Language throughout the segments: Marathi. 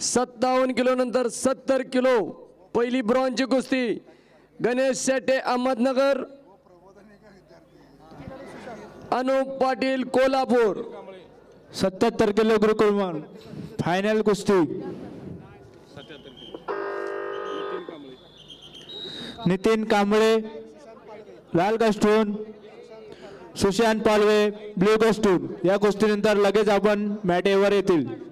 सत्तावन्न किलो नंतर सत्तर किलो. पहिली ब्रॉन्झची कुस्ती. गणेश शेटे अहमदनगर. अनुप पाटील कोल्हापूर. सत्याहत्तर किलो गुरुकुलमान फायनल कुस्ती. नितीन कांबळे लाल कस्टून. सुशांत पालवे ब्ल्यू कस्टून. या कुस्तीनंतर लगेच आपण मॅटेवर येतील.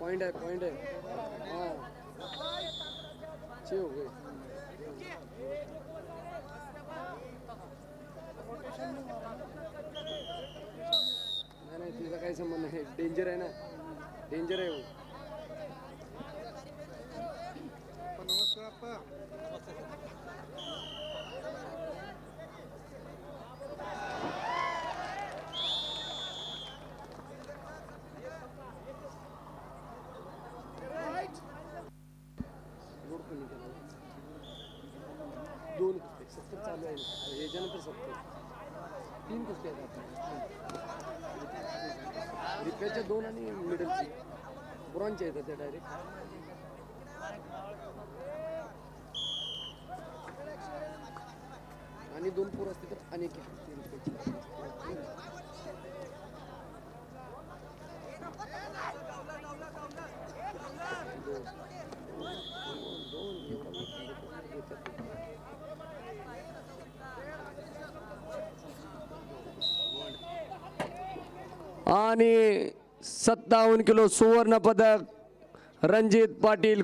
पॉइंट आहे पॉइंट आहे हां चिव गए. नाही नाही तिचा काही संबंध नाही डेंजर आहे ना डेंजर आहे हो. अप्पा, नमस्कार दोन कुस्ते सत्तर चालू आहे. ना याच्यानंतर सत्तर तीन कुस्ते आहेत आता. रिपेच्या दोन आणि मिडलची ब्रॉनच्या येतात त्या डायरेक्ट आणि दोन पूर असते तर अनेक आहेत. तीन रुपयाची. आणि सत्तावन्न किलो सुवर्ण पदक रणजित पाटील